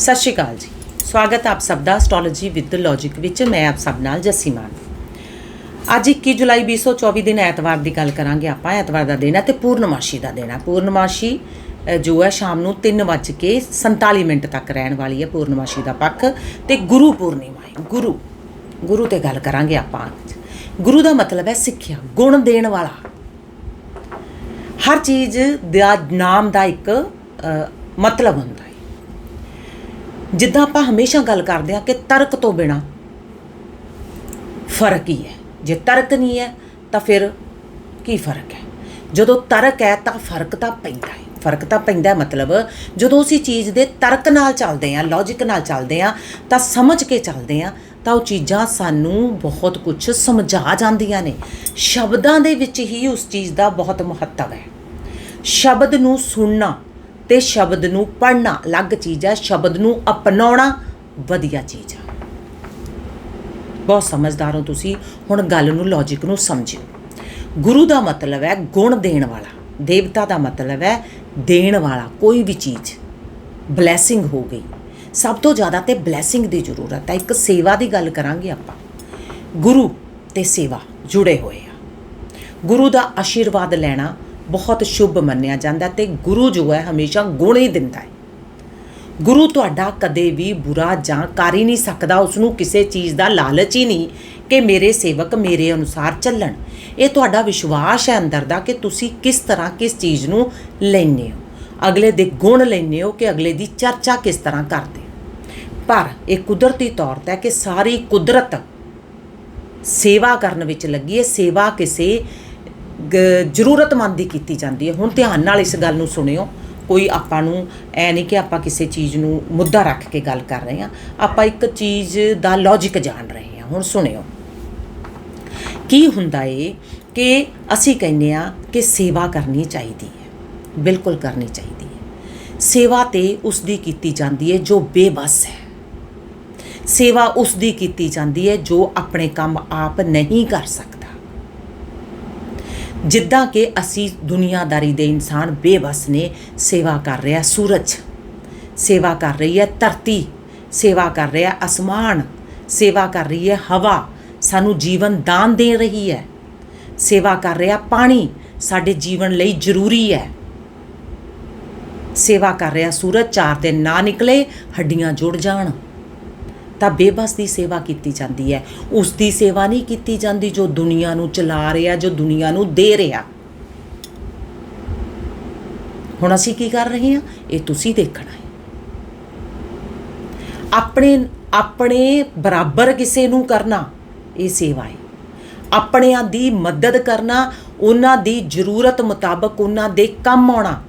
ਸਤਿ ਸ਼੍ਰੀ ਅਕਾਲ ਜੀ। ਸਵਾਗਤ ਆਪ ਸਭ ਦਾ ਐਸਟ੍ਰੋਲੋਜੀ ਵਿਦ ਲੌਜਿਕ ਵਿੱਚ। ਮੈਂ ਆਪ ਸਭ ਨਾਲ ਜੱਸੀ ਮਾਨ। ਅੱਜ 21 ਜੁਲਾਈ 2024 ਦਿਨ ਐਤਵਾਰ ਦੀ ਗੱਲ ਕਰਾਂਗੇ ਆਪਾਂ। ਐਤਵਾਰ ਦਾ ਦਿਨ ਹੈ ਤੇ ਪੂਰਨਮਾਸ਼ੀ ਦਾ ਦਿਨ ਹੈ। ਪੂਰਨਮਾਸ਼ੀ ਜੋ ਹੈ ਸ਼ਾਮ ਨੂੰ 3:47 ਮਿੰਟ ਤੱਕ ਰਹਿਣ ਵਾਲੀ ਹੈ ਪੂਰਨਮਾਸ਼ੀ ਦਾ ਪੱਖ ਤੇ ਗੁਰੂ ਪੂਰਨਿਮਾ ਹੈ। ਗੁਰੂ ਗੁਰੂ ਤੇ ਗੱਲ ਕਰਾਂਗੇ ਆਪਾਂ ਗੁਰੂ ਦਾ ਮਤਲਬ ਹੈ ਸਿੱਖਿਆ, ਗੁਣ ਦੇਣ ਵਾਲਾ। ਹਰ ਚੀਜ਼ ਦਾ ਨਾਮ ਦਾ ਇੱਕ ਮਤਲਬ ਹੁੰਦਾ ਹੈ। ਜਿੱਦਾਂ ਆਪਾਂ ਹਮੇਸ਼ਾ ਗੱਲ ਕਰਦੇ ਹਾਂ ਕਿ ਤਰਕ ਤੋਂ ਬਿਨਾ ਫ਼ਰਕ ਹੀ ਹੈ। ਜੇ ਤਰਕ ਨਹੀਂ ਹੈ, ਤਾਂ ਫਿਰ ਕੀ ਫ਼ਰਕ ਹੈ? ਜਦੋਂ ਤਰਕ ਹੈ, ਤਾਂ ਫ਼ਰਕ ਤਾਂ ਪੈਂਦਾ ਹੈ। ਫ਼ਰਕ ਤਾਂ ਪੈਂਦਾ ਮਤਲਬ, ਜਦੋਂ ਅਸੀਂ ਚੀਜ਼ ਦੇ ਤਰਕ ਨਾਲ ਚੱਲਦੇ ਹਾਂ ਲੌਜੀਕ ਨਾਲ ਚੱਲਦੇ ਹਾਂ, ਤਾਂ ਸਮਝ ਕੇ ਚੱਲਦੇ ਹਾਂ, ਤਾਂ ਉਹ ਚੀਜ਼ਾਂ ਸਾਨੂੰ ਬਹੁਤ ਕੁਝ ਸਮਝਾ ਜਾਂਦੀਆਂ ਨੇ। ਸ਼ਬਦਾਂ ਦੇ ਵਿੱਚ ਹੀ ਉਸ ਚੀਜ਼ ਦਾ ਬਹੁਤ ਮਹੱਤਵ ਹੈ। ਸ਼ਬਦ ਨੂੰ ਸੁਣਨਾ ਤੇ ਸ਼ਬਦ ਨੂੰ ਪੜ੍ਹਨਾ, ਅਲੱਗ ਚੀਜ਼ ਹੈ ਸ਼ਬਦ ਨੂੰ ਅਪਣਾਉਣਾ ਵਧੀਆ ਚੀਜ਼ ਹੈ ਬਹੁਤ ਸਮਝਦਾਰ ਹੋ ਤੁਸੀਂ, ਹੁਣ ਗੱਲ ਨੂੰ ਲੌਜੀਕ ਨੂੰ ਸਮਝਿਓ। ਗੁਰੂ ਦਾ ਮਤਲਬ ਹੈ ਗੁਣ ਦੇਣ ਵਾਲਾ, ਦੇਵਤਾ ਦਾ ਮਤਲਬ ਹੈ ਦੇਣ ਵਾਲਾ, ਕੋਈ ਵੀ ਚੀਜ਼। ਬਲੇਸਿੰਗ ਹੋ ਗਈ। ਸਭ ਤੋਂ ਜ਼ਿਆਦਾ ਤੇ ਬਲੇਸਿੰਗ ਦੀ ਜ਼ਰੂਰਤ ਹੈ। ਇੱਕ ਸੇਵਾ ਦੀ ਗੱਲ ਕਰਾਂਗੇ ਆਪਾਂ। ਗੁਰੂ ਤੇ ਸੇਵਾ ਜੁੜੇ ਹੋਏ ਆ। ਗੁਰੂ ਦਾ ਆਸ਼ੀਰਵਾਦ ਲੈਣਾ ਬਹੁਤ ਸ਼ੁਭ ਮੰਨਿਆ ਜਾਂਦਾ ਤੇ ਗੁਰੂ ਜੋ ਹੈ ਹਮੇਸ਼ਾ ਗੁਣ ਹੀ ਦਿੰਦਾ ਹੈ। ਗੁਰੂ ਤੁਹਾਡਾ ਕਦੇ ਵੀ ਬੁਰਾ ਜਾਂ ਕਰ ਹੀ ਨਹੀਂ ਸਕਦਾ ਉਸ ਨੂੰ ਕਿਸੇ ਚੀਜ਼ ਦਾ ਲਾਲਚ ਹੀ ਨਹੀਂ ਕਿ ਮੇਰੇ ਸੇਵਕ ਮੇਰੇ ਅਨੁਸਾਰ ਚੱਲਣ। ਇਹ ਤੁਹਾਡਾ ਵਿਸ਼ਵਾਸ ਹੈ ਅੰਦਰ ਦਾ ਕਿ ਤੁਸੀਂ ਕਿਸ ਤਰ੍ਹਾਂ ਕਿਸ ਚੀਜ਼ ਨੂੰ ਲੈਂਦੇ ਹੋ। ਅਗਲੇ ਦੇ ਗੁਣ ਲੈਂਦੇ ਹੋ ਕਿ ਅਗਲੇ ਦੀ ਚਰਚਾ ਕਿਸ ਤਰ੍ਹਾਂ ਕਰਦੇ ਹੋ। ਪਰ ਇਹ ਕੁਦਰਤੀ ਤੌਰ ਤੇ ਕਿ ਸਾਰੀ ਕੁਦਰਤ ਸੇਵਾ ਕਰਨ ਵਿੱਚ ਲੱਗੀ ਹੈ, ਸੇਵਾ ਕਿਸੇ ਜ਼ਰੂਰਤਮੰਦ ਦੀ ਕੀਤੀ ਜਾਂਦੀ ਹੈ। ਹੁਣ ਧਿਆਨ ਨਾਲ ਇਸ ਗੱਲ ਨੂੰ ਸੁਣਿਓ। ਕੋਈ ਆਪਾਂ ਨੂੰ ਐ ਨਹੀਂ ਕਿ ਆਪਾਂ ਕਿਸੇ ਚੀਜ਼ ਨੂੰ ਮੁੱਦਾ ਰੱਖ ਕੇ ਗੱਲ ਕਰ ਰਹੇ ਹਾਂ। ਆਪਾਂ ਇੱਕ ਚੀਜ਼ ਦਾ ਲੌਜੀਕ ਜਾਣ ਰਹੇ ਹਾਂ। ਹੁਣ ਸੁਣਿਓ। ਕੀ ਹੁੰਦਾ ਏ ਕਿ ਅਸੀਂ ਕਹਿੰਦੇ ਆ ਕਿ ਸੇਵਾ ਕਰਨੀ ਚਾਹੀਦੀ ਹੈ। ਬਿਲਕੁਲ ਕਰਨੀ ਚਾਹੀਦੀ ਹੈ। ਸੇਵਾ ਤੇ ਉਸ ਦੀ ਕੀਤੀ ਜਾਂਦੀ ਹੈ ਜੋ ਬੇਬਸ ਹੈ। ਸੇਵਾ ਉਸ ਦੀ ਕੀਤੀ ਜਾਂਦੀ ਹੈ ਜੋ ਆਪਣੇ ਕੰਮ ਆਪ ਨਹੀਂ ਕਰ ਸਕਦਾ। ਜਿੱਦਾਂ ਕਿ ਅਸੀਂ ਦੁਨੀਆਦਾਰੀ ਦੇ ਇਨਸਾਨ ਬੇਬਸ ਨੇ ਸੇਵਾ ਕਰ ਰਿਹਾ, ਸੂਰਜ ਸੇਵਾ ਕਰ ਰਹੀ ਹੈ, ਧਰਤੀ ਸੇਵਾ ਕਰ ਰਿਹਾ, ਅਸਮਾਨ ਸੇਵਾ ਕਰ ਰਹੀ ਹੈ, ਹਵਾ ਸਾਨੂੰ ਜੀਵਨ ਦਾਨ ਦੇ ਰਹੀ ਹੈ, ਸੇਵਾ ਕਰ ਰਿਹਾ, ਪਾਣੀ ਸਾਡੇ ਜੀਵਨ ਲਈ ਜ਼ਰੂਰੀ ਹੈ। ਸੇਵਾ ਕਰ ਰਿਹਾ ਸੂਰਜ, ਚਾਰ ਦਿਨ ਨਾ ਨਿਕਲੇ, ਹੱਡੀਆਂ ਜੁੜ ਜਾਣ। ਤਾਂ ਬੇਬਸ ਦੀ ਸੇਵਾ ਕੀਤੀ ਜਾਂਦੀ ਹੈ। ਉਸ ਦੀ ਸੇਵਾ ਨਹੀਂ ਕੀਤੀ ਜਾਂਦੀ ਜੋ ਦੁਨੀਆ ਨੂੰ ਚਲਾ ਰਿਹਾ, ਜੋ ਦੁਨੀਆ ਨੂੰ ਦੇ ਰਿਹਾ। ਹੁਣ ਅਸੀਂ ਕੀ ਕਰ ਰਹੇ ਹਾਂ? ਇਹ ਤੁਸੀਂ ਦੇਖਣਾ ਹੈ। ਆਪਣੇ ਆਪਣੇ ਬਰਾਬਰ ਕਿਸੇ ਨੂੰ ਕਰਨਾ, ਇਹ ਸੇਵਾ ਹੈ। ਆਪਣਿਆਂ ਦੀ ਮਦਦ ਕਰਨਾ, ਉਹਨਾਂ ਦੀ ਜ਼ਰੂਰਤ ਮੁਤਾਬਕ ਉਹਨਾਂ ਦੇ ਕੰਮ ਆਉਣਾ।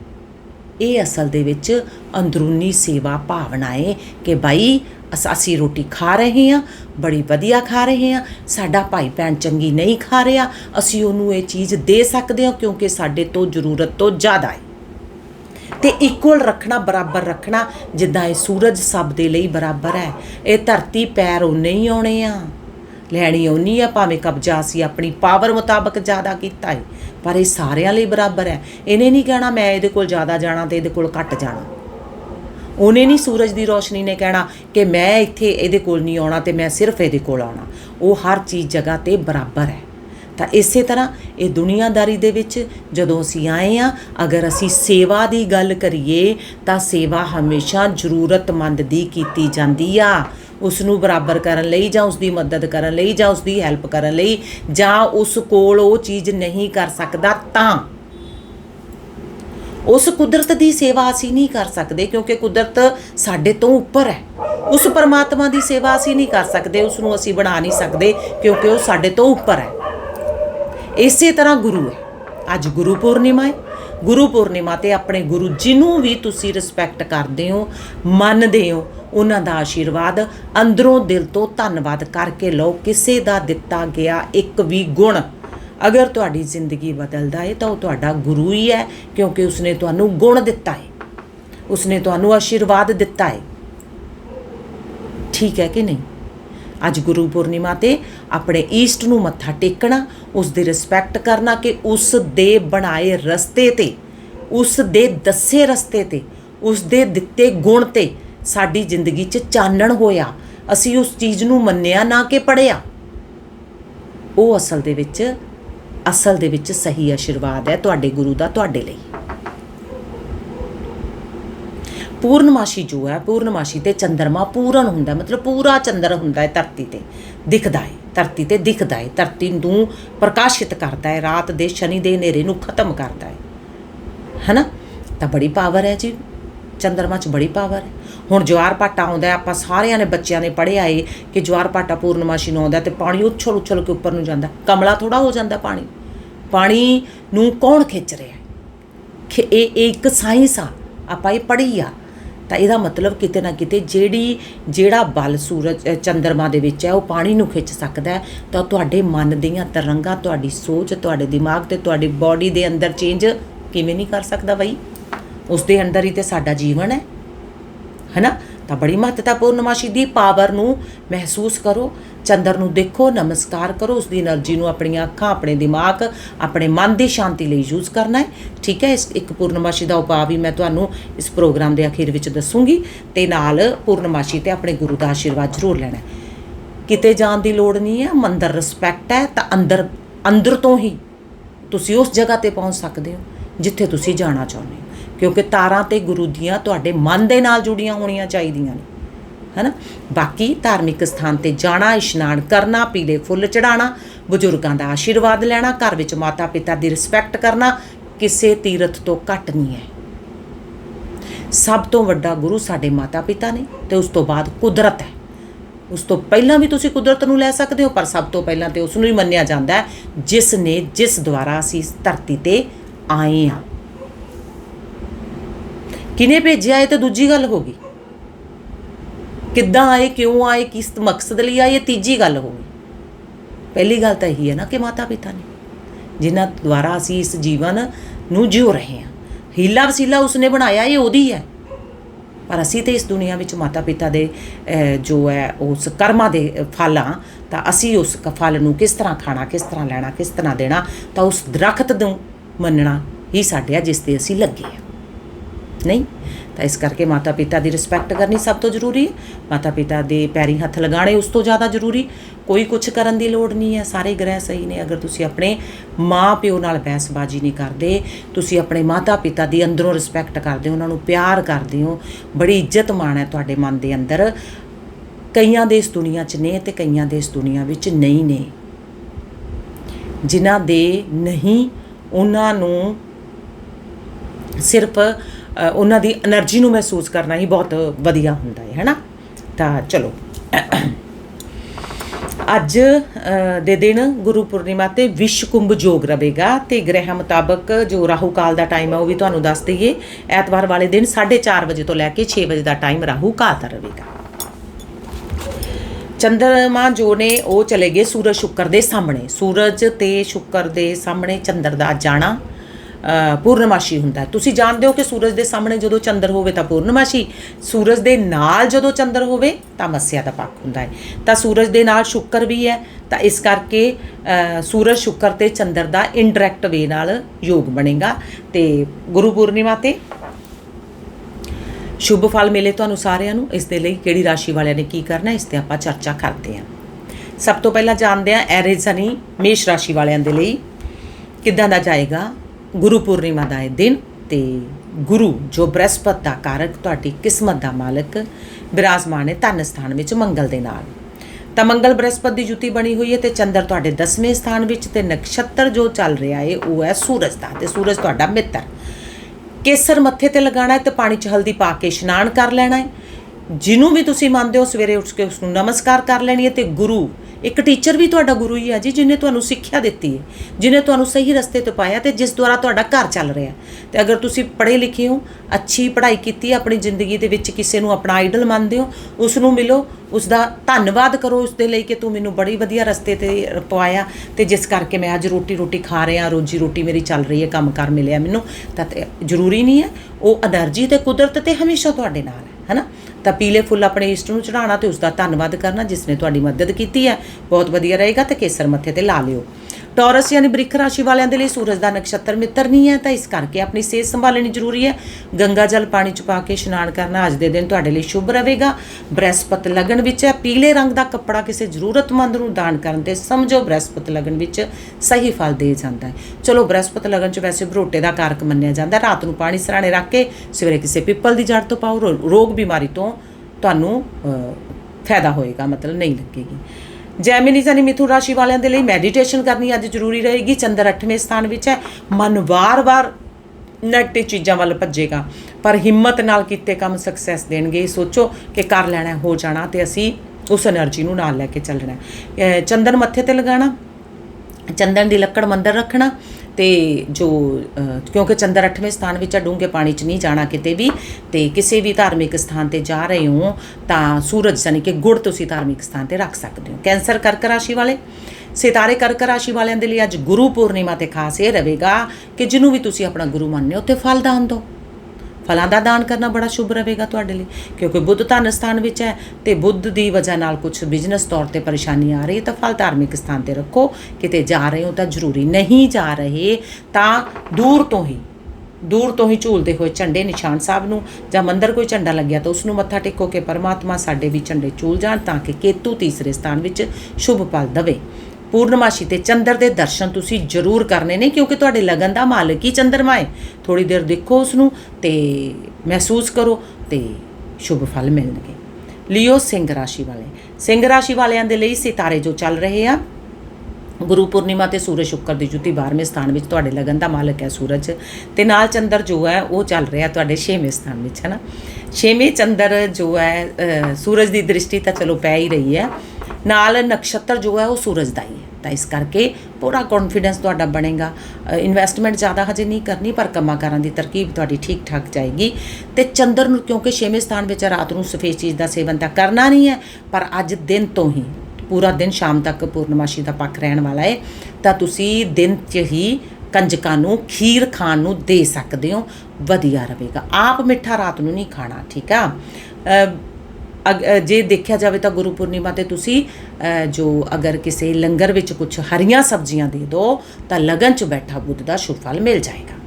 ਇਹ ਅਸਲ ਦੇ ਵਿੱਚ ਅੰਦਰੂਨੀ ਸੇਵਾ ਭਾਵਨਾ ਹੈ ਕਿ ਭਾਈ ਅਸ- ਅਸੀਂ ਰੋਟੀ ਖਾ ਰਹੇ ਹਾਂ, ਬੜੀ ਵਧੀਆ ਖਾ ਰਹੇ ਹਾਂ, ਸਾਡਾ ਭਾਈ ਭੈਣ ਚੰਗੀ ਨਹੀਂ ਖਾ ਰਿਹਾ, ਅਸੀਂ ਉਹਨੂੰ ਇਹ ਚੀਜ਼ ਦੇ ਸਕਦੇ ਹਾਂ ਕਿਉਂਕਿ ਸਾਡੇ ਤੋਂ ਜ਼ਰੂਰਤ ਤੋਂ ਜ਼ਿਆਦਾ ਹੈ। ਤੇ ਇਕੁਅਲ ਰੱਖਣਾ, ਬਰਾਬਰ ਰੱਖਣਾ, ਜਿੱਦਾਂ ਇਹ ਸੂਰਜ ਸਭ ਦੇ ਲਈ ਬਰਾਬਰ ਹੈ। ਇਹ ਧਰਤੀ ਪੈਰ ਉਹਨੇ ਹੀ ਆਉਣੇ ਆ। ਲੈਣੀ ਉਨੀ ਆ, ਭਾਵੇਂ ਕਬਜ਼ਾ ਅਸੀਂ ਆਪਣੀ ਪਾਵਰ ਮੁਤਾਬਕ ਜ਼ਿਆਦਾ ਕੀਤਾ ਹੈ, ਪਰ ਇਹ ਸਾਰਿਆਂ ਲਈ ਬਰਾਬਰ ਹੈ। ਇਹਨੇ ਨਹੀਂ ਕਹਿਣਾ ਮੈਂ ਇਹਦੇ ਕੋਲ ਜ਼ਿਆਦਾ ਜਾਣਾ ਤੇ ਇਹਦੇ ਕੋਲ ਘੱਟ ਜਾਣਾ। ਉਹਨੇ ਨਹੀਂ ਸੂਰਜ ਦੀ ਰੋਸ਼ਨੀ ਨੇ ਕਹਿਣਾ ਕਿ ਮੈਂ ਇੱਥੇ ਇਹਦੇ ਕੋਲ ਨਹੀਂ ਆਉਣਾ ਤੇ ਮੈਂ ਸਿਰਫ ਇਹਦੇ ਕੋਲ ਆਉਣਾ। ਉਹ ਹਰ ਚੀਜ਼ ਜਗ੍ਹਾ ਤੇ ਬਰਾਬਰ ਹੈ। ਤਾਂ ਇਸੇ ਤਰ੍ਹਾਂ ਇਹ ਦੁਨੀਆਦਾਰੀ ਦੇ ਵਿੱਚ ਜਦੋਂ ਅਸੀਂ ਆਏ ਆ ਅਗਰ ਅਸੀਂ ਸੇਵਾ ਦੀ ਗੱਲ ਕਰੀਏ, ਤਾਂ ਸੇਵਾ ਹਮੇਸ਼ਾ ਜ਼ਰੂਰਤਮੰਦ ਦੀ ਕੀਤੀ ਜਾਂਦੀ ਆ। ਉਸ ਨੂੰ ਬਰਾਬਰ ਕਰਨ ਲਈ ਜਾਂ ਉਸ ਦੀ ਮਦਦ ਕਰਨ ਲਈ ਜਾਂ ਉਸ ਦੀ ਹੈਲਪ ਕਰਨ ਲਈ ਜਾਂ ਉਸ ਕੋਲ ਉਹ ਚੀਜ਼ ਨਹੀਂ ਕਰ ਸਕਦਾ ਤਾਂ ਉਸ ਕੁਦਰਤ ਦੀ ਸੇਵਾ ਅਸੀਂ ਨਹੀਂ ਕਰ ਸਕਦੇ ਕਿਉਂਕਿ ਕੁਦਰਤ ਸਾਡੇ ਤੋਂ ਉੱਪਰ ਹੈ। ਉਸ ਪਰਮਾਤਮਾ ਦੀ ਸੇਵਾ ਅਸੀਂ ਨਹੀਂ ਕਰ ਸਕਦੇ ਉਸ ਨੂੰ ਅਸੀਂ ਬਣਾ ਨਹੀਂ ਸਕਦੇ ਕਿਉਂਕਿ ਉਹ ਸਾਡੇ ਤੋਂ ਉੱਪਰ ਹੈ। ਇਸੇ ਤਰ੍ਹਾਂ ਗੁਰੂ ਹੈ। ਅੱਜ ਗੁਰੂ ਪੂਰਨਿਮਾ ਹੈ। ਗੁਰੂ ਪੂਰਨਿਮਾ ਤੇ ਆਪਣੇ ਗੁਰੂ ਜਿਹਨੂੰ ਵੀ ਤੁਸੀਂ ਰਿਸਪੈਕਟ ਕਰਦੇ ਹੋ, ਮੰਨਦੇ ਹੋ, ਉਹਨਾਂ ਦਾ ਆਸ਼ੀਰਵਾਦ ਅੰਦਰੋਂ ਦਿਲ ਤੋਂ ਧੰਨਵਾਦ ਕਰਕੇ ਲਓ। ਕਿਸੇ ਦਾ ਦਿੱਤਾ ਗਿਆ ਇੱਕ ਵੀ ਗੁਣ ਅਗਰ ਤੁਹਾਡੀ ਜ਼ਿੰਦਗੀ ਬਦਲਦਾ ਹੈ ਤਾਂ ਉਹ ਤੁਹਾਡਾ ਗੁਰੂ ਹੀ ਹੈ, ਕਿਉਂਕਿ ਉਸਨੇ ਤੁਹਾਨੂੰ ਗੁਣ ਦਿੱਤਾ ਹੈ ਉਸਨੇ ਤੁਹਾਨੂੰ ਆਸ਼ੀਰਵਾਦ ਦਿੱਤਾ ਹੈ ਠੀਕ ਹੈ ਕਿ ਨਹੀਂ? ਅੱਜ ਗੁਰੂ ਪੂਰਨਿਮਾ ਤੇ ਆਪਣੇ ਈਸਟ ਨੂੰ ਮੱਥਾ ਟੇਕਣਾ, ਉਸ ਦੀ ਰਿਸਪੈਕਟ ਕਰਨਾ ਕਿ ਉਸ ਦੇ ਬਣਾਏ ਰਸਤੇ ਤੇ, ਉਸ ਦੇ ਦੱਸੇ ਰਸਤੇ ਤੇ, ਉਸ ਦੇ ਦਿੱਤੇ ਗੁਣ ਤੇ ਸਾਡੀ ਜ਼ਿੰਦਗੀ 'ਚ ਚਾਨਣ ਹੋਇਆ। ਅਸੀਂ ਉਸ ਚੀਜ਼ ਨੂੰ ਮੰਨਿਆ ਨਾ ਕਿ ਪੜਿਆ ਉਹ ਅਸਲ ਦੇ ਵਿੱਚ ਅਸਲ ਦੇ ਵਿੱਚ ਸਹੀ ਆਸ਼ੀਰਵਾਦ ਹੈ ਤੁਹਾਡੇ ਗੁਰੂ ਦਾ ਤੁਹਾਡੇ ਲਈ। ਪੂਰਨਮਾਸ਼ੀ ਜੋ ਹੈ, ਪੂਰਨਮਾਸ਼ੀ ਤੇ ਚੰਦਰਮਾ ਪੂਰਨ ਹੁੰਦਾ, ਮਤਲਬ ਪੂਰਾ ਚੰਦਰ ਹੁੰਦਾ ਹੈ ਧਰਤੀ ਤੇ। ਦਿਖਦਾ ਹੈ, ਧਰਤੀ ਤੇ ਦਿਖਦਾ ਹੈ, ਧਰਤੀ ਨੂੰ ਪ੍ਰਕਾਸ਼ਿਤ ਕਰਦਾ ਹੈ, ਰਾਤ ਦੇ ਸ਼ਨੀ ਦੇ ਹਨੇਰੇ ਨੂੰ ਖਤਮ ਕਰਦਾ ਹੈ। ਹੈਨਾ? ਤਾਂ ਬੜੀ ਪਾਵਰ ਹੈ ਜੀ। ਚੰਦਰਮਾ 'ਚ ਬੜੀ ਪਾਵਰ ਹੈ। ਹੁਣ ਜਵਾਰ ਭਾਟਾ ਆਉਂਦਾ ਆਪਾਂ ਸਾਰਿਆਂ ਨੇ ਬੱਚਿਆਂ ਨੇ ਪੜ੍ਹਿਆ ਏ ਕਿ ਜਵਾਰ ਭਾਟਾ ਪੂਰਨਮਾਸ਼ੀ ਨੂੰ ਆਉਂਦਾ ਤੇ ਪਾਣੀ ਉੱਛਲ ਉੱਛਲ ਕੇ ਉੱਪਰ ਨੂੰ ਜਾਂਦਾ ਕਮਲਾ ਥੋੜਾ ਹੋ ਜਾਂਦਾ ਪਾਣੀ। ਪਾਣੀ ਨੂੰ ਕੌਣ ਖਿੱਚ ਰਿਹਾ ਹੈ? ਕਿ ਇਹ ਇਹ ਇੱਕ ਸਾਇੰਸ ਆ ਆਪਾਂ ਇਹ ਪੜ੍ਹੀ ਆ। ਤਾਂ ਇਹਦਾ ਮਤਲਬ ਕਿਤੇ ਨਾ ਕਿਤੇ ਜਿਹੜੀ ਜਿਹੜਾ ਬਲ ਸੂਰਜ ਅ, ਚੰਦਰਮਾ ਦੇ ਵਿੱਚ ਹੈ ਉਹ ਪਾਣੀ ਨੂੰ ਖਿੱਚ ਸਕਦਾ ਹੈ। ਤਾਂ ਤੁਹਾਡੇ ਮਨ ਦੀਆਂ ਤਰੰਗਾਂ ਤੁਹਾਡੀ ਸੋਚ ਤੁਹਾਡੇ ਦਿਮਾਗ ਤੇ ਤੁਹਾਡੀ ਬਾਡੀ ਦੇ ਅੰਦਰ ਚੇਂਜ ਕਿਵੇਂ ਨਹੀਂ ਕਰ ਸਕਦਾ ਬਈ? ਉਸ ਦੇ ਅੰਦਰ ਹੀ ਤੇ ਸਾਡਾ ਜੀਵਨ ਹੈ। ਹੈ ਨਾ ਤਾਂ ਬੜੀ ਮਹੱਤਤਾਪੂਰਨ ਨਮਾਸ਼ੀ ਦੀ ਪਾਵਰ ਨੂੰ ਮਹਿਸੂਸ ਕਰੋ, ਚੰਦਰ ਨੂੰ ਦੇਖੋ, ਨਮਸਕਾਰ ਕਰੋ ਉਸ ਦੀ એનર્ਜੀ ਨੂੰ ਆਪਣੀਆਂ ਅੱਖਾਂ, ਆਪਣੇ ਦਿਮਾਗ, ਆਪਣੇ ਮਨ ਦੀ ਸ਼ਾਂਤੀ ਲਈ ਯੂਜ਼ ਕਰਨਾ ਹੈ। ਠੀਕ ਹੈ, ਇਸ ਇੱਕ ਪੂਰਨਮਾਸ਼ੀ ਦਾ ਉਪਾਅ ਵੀ ਮੈਂ ਤੁਹਾਨੂੰ ਇਸ ਪ੍ਰੋਗਰਾਮ ਦੇ ਅਖੀਰ ਵਿੱਚ ਦੱਸੂੰਗੀ ਤੇ ਨਾਲ ਪੂਰਨਮਾਸ਼ੀ ਤੇ ਆਪਣੇ ਗੁਰੂ ਦਾ ਆਸ਼ੀਰਵਾਦ ਜ਼ਰੂਰ ਲੈਣਾ ਕਿਤੇ ਜਾਣ ਦੀ ਲੋੜ ਨਹੀਂ ਹੈ, ਮੰਦਰ ਰਿਸਪੈਕਟ ਹੈ, ਤਾਂ ਅੰਦਰ ਅੰਦਰ ਤੋਂ ਹੀ ਤੁਸੀਂ ਉਸ ਜਗ੍ਹਾ ਤੇ ਪਹੁੰਚ ਸਕਦੇ ਹੋ, ਜਿੱਥੇ ਤੁਸੀਂ ਜਾਣਾ ਚਾਹੁੰਦੇ ਹੋ। ਕਿਉਂਕਿ ਤਾਰਾਂ ਤੇ ਗੁਰੂ ਦੀਆਂ ਤੁਹਾਡੇ ਮਨ ਦੇ ਨਾਲ ਜੁੜੀਆਂ ਹੋਣੀਆਂ ਚਾਹੀਦੀਆਂ ਨੇ, ਹੈਨਾ? ਬਾਕੀ ਧਾਰਮਿਕ ਸਥਾਨ ਤੇ ਜਾਣਾ, ਇਸ਼ਨਾਨ ਕਰਨਾ, ਪੀਲੇ ਫੁੱਲ ਚੜਾਉਣਾ ਬਜ਼ੁਰਗਾਂ ਦਾ ਆਸ਼ੀਰਵਾਦ ਲੈਣਾ, ਘਰ ਵਿੱਚ ਮਾਤਾ ਪਿਤਾ ਦੀ ਰਿਸਪੈਕਟ ਕਰਨਾ, ਕਿਸੇ ਤੀਰਥ ਤੋਂ ਘੱਟ ਨਹੀਂ ਹੈ। ਸਭ ਤੋਂ ਵੱਡਾ ਗੁਰੂ ਸਾਡੇ ਮਾਤਾ ਪਿਤਾ ਨੇ ਤੇ ਉਸ ਤੋਂ ਬਾਅਦ ਕੁਦਰਤ ਹੈ। ਉਸ ਤੋਂ ਪਹਿਲਾਂ ਵੀ ਤੁਸੀਂ ਕੁਦਰਤ ਨੂੰ ਲੈ ਸਕਦੇ ਹੋ, ਪਰ ਸਭ ਤੋਂ ਪਹਿਲਾਂ ਤੇ ਉਸ ਨੂੰ ਹੀ ਮੰਨਿਆ ਜਾਂਦਾ ਹੈ, ਜਿਸ ਨੇ ਜਿਸ ਦੁਆਰਾ ਅਸੀਂ ਧਰਤੀ ਤੇ ਆਏ ਹਾਂ। ਕਿਨੇ ਭੇਜਿਆ ਇਹ ਤਾਂ ਦੂਜੀ ਗੱਲ ਹੋ ਗਈ। ਕਿੱਦਾਂ ਆਏ, ਕਿਉਂ ਆਏ ਕਿਸ ਮਕਸਦ ਲਈ ਆਏ, ਇਹ ਤੀਜੀ ਗੱਲ ਹੋ ਗਈ। ਪਹਿਲੀ ਗੱਲ ਤਾਂ ਇਹੀ ਹੈ ਨਾ ਕਿ ਮਾਤਾ ਪਿਤਾ ਨੇ। ਜਿਨ੍ਹਾਂ ਦੁਆਰਾ ਅਸੀਂ ਇਸ ਜੀਵਨ ਨੂੰ ਜਿਉ ਰਹੇ ਹਾਂ। ਹੀਲਾ ਵਸੀਲਾ ਉਸਨੇ ਬਣਾਇਆ, ਇਹ ਉਹਦੀ ਹੈ। ਪਰ ਅਸੀਂ ਤੇ ਇਸ ਦੁਨੀਆ ਵਿੱਚ ਮਾਤਾ ਪਿਤਾ ਦੇ ਜੋ ਹੈ, ਉਸ ਕਰਮਾਂ ਦੇ ਫਲਾਂ, ਤਾਂ ਅਸੀਂ ਉਸ ਫਲ ਨੂੰ ਕਿਸ ਤਰ੍ਹਾਂ ਖਾਣਾ, ਕਿਸ ਤਰ੍ਹਾਂ ਲੈਣਾ, ਕਿਸ ਤਰ੍ਹਾਂ ਦੇਣਾ, ਤਾਂ ਉਸ ਦਰਖਤ ਨੂੰ ਮੰਨਣਾ ਹੀ ਸਾਡੇ ਆ, ਜਿਸ ਤੇ ਅਸੀਂ ਲੱਗੇ ਆ ਨਹੀਂ? ਤਾਂ ਇਸ ਕਰਕੇ ਮਾਤਾ ਪਿਤਾ ਦੀ ਰਿਸਪੈਕਟ ਕਰਨੀ ਸਭ ਤੋਂ ਜ਼ਰੂਰੀ ਹੈ। ਮਾਤਾ ਪਿਤਾ ਦੇ ਪੈਰੀ ਹੱਥ ਲਗਾਣੇ ਉਸ ਤੋਂ ਜ਼ਿਆਦਾ ਜ਼ਰੂਰੀ। ਕੋਈ ਕੁਝ ਕਰਨ ਦੀ ਲੋੜ ਨਹੀਂ ਹੈ। ਸਾਰੇ ਗ੍ਰਹਿ ਸਹੀ ਨੇ। ਅਗਰ ਤੁਸੀਂ ਆਪਣੇ ਮਾਂ ਪਿਓ ਨਾਲ ਬਹਿਸਬਾਜ਼ੀ ਨਹੀਂ ਕਰਦੇ, ਤੁਸੀਂ ਆਪਣੇ ਮਾਤਾ ਪਿਤਾ ਦੀ ਅੰਦਰੋਂ ਰਿਸਪੈਕਟ ਕਰਦੇ ਹੋ, ਉਹਨਾਂ ਨੂੰ ਪਿਆਰ ਕਰਦੇ ਹੋ, ਬੜੀ ਇੱਜ਼ਤ ਮਾਣ ਹੈ ਤੁਹਾਡੇ ਮਨ ਦੇ ਅੰਦਰ। ਕਈਆਂ ਦੇ ਇਸ ਦੁਨੀਆ 'ਚ ਨੇ ਤੇ ਕਈਆਂ ਦੇ ਇਸ ਦੁਨੀਆ ਵਿੱਚ ਨਹੀਂ ਨੇ। ਜਿਨ੍ਹਾਂ ਦੇ ਨਹੀਂ, ਉਹਨਾਂ ਨੂੰ ਸਿਰਫ ਉਹਨਾਂ ਦੀ એનર્ਜੀ ਨੂੰ ਮਹਿਸੂਸ ਕਰਨਾ ਹੀ ਬਹੁਤ ਵਧੀਆ ਹੁੰਦਾ ਹੈ, ਹੈਨਾ? ਤਾਂ ਚਲੋ। ਅੱਜ ਦੇ ਦਿਨ ਗੁਰੂ ਪੂਰਨਿਮਾ ਤੇ ਵਿਸ਼ ਕੁੰਭ ਜੋਗ ਰਹੇਗਾ ਤੇ ਗ੍ਰਹਿ ਮੁਤਾਬਕ ਜੋ ਰਾਹੂ ਕਾਲ ਦਾ ਟਾਈਮ ਹੈ, ਉਹ ਵੀ ਤੁਹਾਨੂੰ ਦੱਸ ਦਈਏ। ਐਤਵਾਰ ਵਾਲੇ ਦਿਨ 4:30 ਵਜੇ ਤੋਂ ਲੈ ਕੇ 6 ਵਜੇ ਦਾ ਟਾਈਮ ਰਾਹੂ ਕਾਲ ਦਾ ਰਹੇਗਾ ਚੰਦਰਮਾ ਜੋ ਨੇ, ਉਹ ਚਲੇ ਗਏ ਸੂਰਜ ਸ਼ੁੱਕਰ ਦੇ ਸਾਹਮਣੇ। ਸੂਰਜ ਤੇ ਸ਼ੁੱਕਰ ਦੇ ਸਾਹਮਣੇ ਚੰਦਰ ਦਾ ਜਾਣਾ। ਪੂਰਨਮਾਸ਼ੀ ਹੁੰਦਾ ਤੁਸੀਂ ਜਾਣਦੇ ਹੋ ਕਿ ਸੂਰਜ ਦੇ ਸਾਹਮਣੇ ਜਦੋਂ ਚੰਦਰ ਹੋਵੇ ਤਾਂ ਪੂਰਨਮਾਸ਼ੀ, ਸੂਰਜ ਦੇ ਨਾਲ ਜਦੋਂ ਚੰਦਰ ਹੋਵੇ ਤਾਂ ਮੱਸਿਆ ਦਾ ਪੱਖ ਹੁੰਦਾ ਹੈ। ਤਾਂ ਸੂਰਜ ਦੇ ਨਾਲ ਸ਼ੁੱਕਰ ਵੀ ਹੈ, ਤਾਂ ਇਸ ਕਰਕੇ ਸੂਰਜ ਸ਼ੁੱਕਰ ਤੇ ਚੰਦਰ ਦਾ ਇਨਡਾਇਰੈਕਟ ਵੇ ਨਾਲ ਯੋਗ ਬਣੇਗਾ। ਤੇ ਗੁਰੂ ਪੂਰਨਿਮਾ ਤੇ ਸ਼ੁਭ ਫਲ ਮਿਲੇ ਤੁਹਾਨੂੰ ਸਾਰਿਆਂ ਨੂੰ। ਇਸ ਦੇ ਲਈ ਕਿਹੜੀ ਰਾਸ਼ੀ ਵਾਲਿਆਂ ਨੇ ਕੀ ਕਰਨਾ, ਇਸ ਤੇ ਆਪਾਂ ਚਰਚਾ ਕਰਦੇ ਹਾਂ। ਸਭ ਤੋਂ ਪਹਿਲਾਂ ਜਾਣਦੇ ਹਾਂ ਐਰੇਜ਼ ਯਾਨੀ ਮੇਸ਼ ਰਾਸ਼ੀ ਵਾਲਿਆਂ ਦੇ ਲਈ ਕਿੱਦਾਂ ਦਾ ਜਾਏਗਾ? ਗੁਰੂ ਪੂਰਨਿਮਾ ਦਾ ਇਹ ਦਿਨ ਤੇ ਗੁਰੂ ਜੋ ਬ੍ਰਹਸਪਤ ਦਾ ਕਾਰਕ ਤੁਹਾਡੀ ਕਿਸਮਤ ਦਾ ਮਾਲਕ ਬਿਰਾਜਮਾਨ ਹੈ, ਧਨ ਸਥਾਨ ਵਿੱਚ ਮੰਗਲ ਦੇ ਨਾਲ। ਤਾਂ ਮੰਗਲ ਬ੍ਰਹਸਪਤ ਦੀ ਜੁਤੀ ਬਣੀ ਹੋਈ ਹੈ ਤੇ ਚੰਦਰ ਤੁਹਾਡੇ 10ਵੇਂ ਸਥਾਨ ਵਿੱਚ ਤੇ ਨਕਸ਼ਤਰ ਜੋ ਚੱਲ ਰਿਹਾ ਹੈ, ਉਹ ਹੈ ਸੂਰਜ ਦਾ ਤੇ ਸੂਰਜ ਤੁਹਾਡਾ ਮਿੱਤਰ। ਕੇਸਰ ਮੱਥੇ ਤੇ ਲਗਾਣਾ ਹੈ ਤੇ ਪਾਣੀ 'ਚ ਹਲਦੀ ਪਾ ਕੇ ਇਸ਼ਨਾਨ ਕਰ ਲੈਣਾ ਹੈ। ਜਿਹਨੂੰ ਵੀ ਤੁਸੀਂ ਮੰਨਦੇ ਹੋ, ਸਵੇਰੇ ਉੱਠ ਕੇ ਉਸ ਨੂੰ ਨਮਸਕਾਰ ਕਰ ਲੈਣੀ ਹੈ ਤੇ ਗੁਰੂ ਇੱਕ ਟੀਚਰ ਵੀ ਤੁਹਾਡਾ ਗੁਰੂ ਹੀ ਆ ਜੀ ਜਿਨੇ ਤੁਹਾਨੂੰ ਸਿੱਖਿਆ ਦਿੱਤੀ ਹੈ ਜਿਨੇ ਤੁਹਾਨੂੰ ਸਹੀ ਰਸਤੇ ਤੇ ਪਾਇਆ ਤੇ ਜਿਸ ਦੁਆਰਾ ਤੁਹਾਡਾ ਘਰ ਚੱਲ ਰਿਹਾ ਤੇ ਅਗਰ ਤੁਸੀਂ ਪੜ੍ਹੇ ਲਿਖੇ ਹੋ, ਅੱਛੀ ਪੜ੍ਹਾਈ ਕੀਤੀ ਆਪਣੀ ਜ਼ਿੰਦਗੀ ਦੇ ਵਿੱਚ ਕਿਸੇ ਨੂੰ ਆਪਣਾ ਆਈਡਲ ਮੰਨਦੇ ਹੋ, ਉਸ ਨੂੰ ਮਿਲੋ, ਉਸ ਦਾ ਧੰਨਵਾਦ ਕਰੋ, ਉਸ ਦੇ ਲਈ ਕਿ ਤੂੰ ਮੈਨੂੰ ਬੜੀ ਵਧੀਆ ਰਸਤੇ ਤੇ ਪਵਾਇਆ ਤੇ ਜਿਸ ਕਰਕੇ ਮੈਂ ਅੱਜ ਰੋਟੀ ਰੋਟੀ ਖਾ ਰਿਹਾ ਰੋਜੀ ਰੋਟੀ ਮੇਰੀ ਚੱਲ ਰਹੀ ਹੈ ਕੰਮ ਕੰਮਕਾਰ ਮਿਲਿਆ ਮੈਨੂੰ। ਤਾਂ ਜ਼ਰੂਰੀ ਨਹੀਂ ਹੈ, ਉਹ ਅਦਰਜੀ ਤੇ ਕੁਦਰਤ ਤੇ ਹਮੇਸ਼ਾ ਤੁਹਾਡੇ ਨਾਲ ਹੈ, ਹਨਾ? ਤਾਂ ਪੀਲੇ ਫੁੱਲ ਆਪਣੇ ਇਸ਼ਟ ਨੂੰ ਚੜਾਉਣਾ ਤੇ ਉਸ ਦਾ ਧੰਨਵਾਦ ਕਰਨਾ ਜਿਸ ਨੇ ਤੁਹਾਡੀ ਮਦਦ ਕੀਤੀ ਹੈ। ਬਹੁਤ ਵਧੀਆ ਰਹੇਗਾ ਤੇ ਕੇਸਰ ਮੱਥੇ ਤੇ ਲਾ ਲਿਓ। ਟੌਰਸ ਯਾਨੀ ਬ੍ਰਿਖ ਰਾਸ਼ੀ ਵਾਲਿਆਂ ਦੇ ਲਈ ਸੂਰਜ ਦਾ ਨਕਸ਼ਤਰ ਮਿੱਤਰ ਨਹੀਂ ਹੈ, ਤਾਂ ਇਸ ਕਰਕੇ ਆਪਣੀ ਸਿਹਤ ਸੰਭਾਲਣੀ ਜ਼ਰੂਰੀ ਹੈ। ਗੰਗਾ ਜਲ ਪਾਣੀ ਚ ਪਾ ਕੇ ਇਸ਼ਨਾਨ ਕਰਨਾ ਅੱਜ ਦੇ ਦਿਨ ਤੁਹਾਡੇ ਲਈ ਸ਼ੁਭ ਰਹੇਗਾ। ਬ੍ਰਹਿਸਪਤ ਲਗਨ ਵਿੱਚ ਹੈ। ਪੀਲੇ ਰੰਗ ਦਾ ਕੱਪੜਾ ਕਿਸੇ ਜ਼ਰੂਰਤਮੰਦ ਨੂੰ ਦਾਨ ਕਰਨ ਤੇ ਸਮਝੋ ਬ੍ਰਹਿਸਪਤ ਲਗਨ ਵਿੱਚ ਸਹੀ ਫਲ ਦੇ ਜਾਂਦਾ ਹੈ। ਚਲੋ, ਬ੍ਰਹਿਸਪਤ ਲਗਨ ਚ ਵੈਸੇ ਬਰੋਟੇ ਦਾ ਕਾਰਕ ਮੰਨਿਆ ਜਾਂਦਾ ਰਾਤ ਨੂੰ ਪਾਣੀ ਸਰਾਣੇ ਰੱਖ ਕੇ ਸਵੇਰੇ ਕਿਸੇ ਪਿੱਪਲ ਦੀ ਜੜ ਤੋਂ ਪਾਓ। ਰੋ- ਰੋਗ ਬਿਮਾਰੀ ਤੋਂ ਤੁਹਾਨੂੰ ਫਾਇਦਾ ਹੋਏਗਾ, ਮਤਲਬ ਨਹੀਂ ਲੱਗੇਗੀ। ਜੈਮਿਨੀ ਜਾਨੀ ਮਿਥੁਨ ਰਾਸ਼ੀ ਵਾਲਿਆਂ ਦੇ ਲਈ ਮੈਡੀਟੇਸ਼ਨ ਕਰਨੀ ਅੱਜ ਜ਼ਰੂਰੀ ਰਹੇਗੀ। ਚੰਦਰ 8ਵੇਂ ਸਥਾਨ ਵਿੱਚ ਹੈ। ਮਨ ਵਾਰ-ਵਾਰ ਨੈਗੇਟਿਵ ਚੀਜ਼ਾਂ ਵੱਲ ਭੱਜੇਗਾ। ਪਰ ਹਿੰਮਤ ਨਾਲ ਕੀਤੇ ਕੰਮ ਸਕਸੈਸ ਦੇਣਗੇ। ਸੋਚੋ ਕਿ ਕਰ ਲੈਣਾ, ਹੋ ਜਾਣਾ ਤੇ ਅਸੀਂ ਉਸ એનર્ਜੀ ਨੂੰ ਨਾਲ ਲੈ ਕੇ ਚੱਲਣਾ ਚੰਦਨ ਮੱਥੇ ਤੇ ਲਗਾਣਾ ਚੰਦਨ ਦੀ ਲੱਕੜ ਮੰਦਰ ਰੱਖਣਾ। ਤੇ ਜੋ ਕਿਉਂਕਿ ਚੰਦਰ 8ਵੇਂ ਸਥਾਨ ਵਿੱਚ ਡੂੰਘੇ ਪਾਣੀ 'ਚ ਨਹੀਂ ਜਾਣਾ ਕਿਤੇ ਵੀ, ਤੇ ਕਿਸੇ ਵੀ ਧਾਰਮਿਕ ਸਥਾਨ ਤੇ ਜਾ ਰਹੇ ਹੋ, ਤਾਂ ਸੂਰਜ ਯਾਨੀ ਕਿ ਗੁੜ ਤੁਸੀਂ ਧਾਰਮਿਕ ਸਥਾਨ ਤੇ ਰੱਖ ਸਕਦੇ ਹੋ। ਕੈਂਸਰ ਕਰਕ ਰਾਸ਼ੀ ਵਾਲੇ, ਸਿਤਾਰੇ ਕਰਕ ਰਾਸ਼ੀ ਵਾਲਿਆਂ ਦੇ ਲਈ ਅੱਜ ਗੁਰੂ ਪੂਰਨਿਮਾ ਤੇ ਖਾਸ ਇਹ ਰਹੇਗਾ ਕਿ ਜਿਹਨੂੰ ਵੀ ਤੁਸੀਂ ਆਪਣਾ ਗੁਰੂ ਮੰਨਦੇ ਹੋ ਤੇ ਫਲ ਦਾਨ ਦਿਓ। ਫਲਾਂ ਦਾ ਦਾਨ ਕਰਨਾ ਬੜਾ ਸ਼ੁਭ ਰਹੇਗਾ ਤੁਹਾਡੇ ਲਈ, ਕਿਉਂਕਿ ਬੁੱਧ ਧਨ ਸਥਾਨ ਵਿੱਚ ਹੈ ਤੇ ਬੁੱਧ ਦੀ ਵਜ੍ਹਾ ਨਾਲ ਕੁਝ ਬਿਜ਼ਨਸ ਤੌਰ ਤੇ ਪਰੇਸ਼ਾਨੀ ਆ ਰਹੀ ਹੈ, ਤਾਂ ਫਲ ਧਾਰਮਿਕ ਸਥਾਨ ਤੇ ਰੱਖੋ। ਕਿਤੇ ਜਾ ਰਹੇ ਹੋ ਤਾਂ ਜ਼ਰੂਰੀ ਨਹੀਂ ਜਾ ਰਹੇ, ਤਾਂ ਦੂਰ ਤੋਂ ਹੀ, ਦੂਰ ਤੋਂ ਹੀ ਝੂਲਦੇ ਹੋਏ ਝੰਡੇ ਨਿਸ਼ਾਨ ਸਾਹਿਬ ਨੂੰ ਜਾਂ ਮੰਦਰ ਕੋਈ ਝੰਡਾ ਲੱਗਿਆ ਤਾਂ ਉਸ ਨੂੰ ਮੱਥਾ ਟੇਕੋ ਕਿ ਪਰਮਾਤਮਾ ਸਾਡੇ ਵੀ ਝੰਡੇ ਝੂਲ ਜਾਣ ਤਾਂ ਕਿ ਕੇਤੂ ਤੀਸਰੇ ਸਥਾਨ ਵਿੱਚ ਸ਼ੁਭ ਫਲ ਦਵੇ। ਪੂਰਨਮਾਸ਼ੀ ਤੇ ਚੰਦਰ ਦੇ ਦਰਸ਼ਨ ਤੁਸੀਂ ਜ਼ਰੂਰ ਕਰਨੇ ਨੇ, ਕਿਉਂਕਿ ਤੁਹਾਡੇ ਲਗਨ ਦਾ ਮਾਲਕ ਹੀ ਚੰਦਰਮਾ ਹੈ। ਥੋੜੀ ਦੇਰ ਦੇਖੋ ਉਸ ਨੂੰ ਤੇ ਮਹਿਸੂਸ ਕਰੋ ਤੇ ਸ਼ੁਭ ਫਲ ਮਿਲਣਗੇ। ਲਿਓ ਸਿੰਘ ਰਾਸ਼ੀ ਵਾਲੇ। ਸਿੰਘ ਰਾਸ਼ੀ ਵਾਲਿਆਂ ਦੇ ਲਈ ਸਿਤਾਰੇ ਜੋ ਚੱਲ ਰਹੇ ਆ, ਗੁਰੂ ਪੂਰਨਿਮਾ ਤੇ ਸੂਰਜ ਸ਼ੁੱਕਰ ਦੀ ਜੁਤੀ 12ਵੇਂ ਸਥਾਨ ਵਿੱਚ ਤੁਹਾਡੇ ਲਗਨ ਦਾ ਮਾਲਕ ਹੈ ਸੂਰਜ। ਤੇ ਨਾਲ ਚੰਦਰ ਜੋ ਹੈ, ਉਹ ਚੱਲ ਰਿਹਾ ਤੁਹਾਡੇ 6ਵੇਂ ਸਥਾਨ ਵਿੱਚ, ਹੈ ਨਾ? 6ਵੇਂ ਚੰਦਰ ਜੋ ਹੈ ਸੂਰਜ ਦੀ ਦ੍ਰਿਸ਼ਟੀ ਤਾਂ ਚਲੋ ਪੈ ਹੀ ਰਹੀ ਹੈ। ਨਾਲ ਨਕਸ਼ਤਰ ਜੋ ਹੈ ਉਹ ਸੂਰਜ ਦਾ ਹੀ ਹੈ। ਤਾਂ ਇਸ ਕਰਕੇ ਪੂਰਾ ਕੌਨਫੀਡੈਂਸ ਤੁਹਾਡਾ ਬਣੇਗਾ। ਇਨਵੈਸਟਮੈਂਟ ਜ਼ਿਆਦਾ ਹਜੇ ਨਹੀਂ ਕਰਨੀ, ਪਰ ਕੰਮਾਂ ਦੀ ਤਰਕੀਬ ਤੁਹਾਡੀ ਠੀਕ ਠਾਕ ਜਾਏਗੀ। ਤੇ ਚੰਦਰ ਨੂੰ ਕਿਉਂਕਿ 6ਵੇਂ ਸਥਾਨ ਵਿੱਚ ਰਾਤ ਨੂੰ ਸਫੇਦ ਚੀਜ਼ ਦਾ ਸੇਵਨ ਤਾਂ ਕਰਨਾ ਨਹੀਂ ਹੈ, ਪਰ ਅੱਜ ਦਿਨ ਤੋਂ ਹੀ, ਪੂਰਾ ਦਿਨ ਸ਼ਾਮ ਤੱਕ ਪੂਰਨਮਾਸ਼ੀ ਦਾ ਪੱਖ ਰਹਿਣ ਵਾਲਾ ਹੈ, ਤਾਂ ਤੁਸੀਂ ਦਿਨ 'ਚ ਹੀ ਕੰਜਕਾਂ ਨੂੰ, ਖੀਰ ਖਾਣ ਨੂੰ ਦੇ ਸਕਦੇ ਹੋ। ਵਧੀਆ ਰਹੇਗਾ। ਆਪ ਮਿੱਠਾ ਰਾਤ ਨੂੰ ਨਹੀਂ ਖਾਣਾ, ਠੀਕ ਆ? ਜੇ ਦੇਖਿਆ ਜਾਵੇ ਤਾਂ ਗੁਰੂ ਪੂਰਨਿਮਾ ਤੇ ਤੁਸੀਂ ਜੋ ਅਗਰ ਕਿਸੇ ਲੰਗਰ ਵਿੱਚ ਕੁਝ ਹਰੀਆਂ ਸਬਜ਼ੀਆਂ ਦੇ ਦਿਓ ਤਾਂ ਲਗਨ 'ਚ ਬੈਠਾ ਬੁੱਧ ਦਾ ਸ਼ੁਭ ਫਲ ਮਿਲ ਜਾਏਗਾ।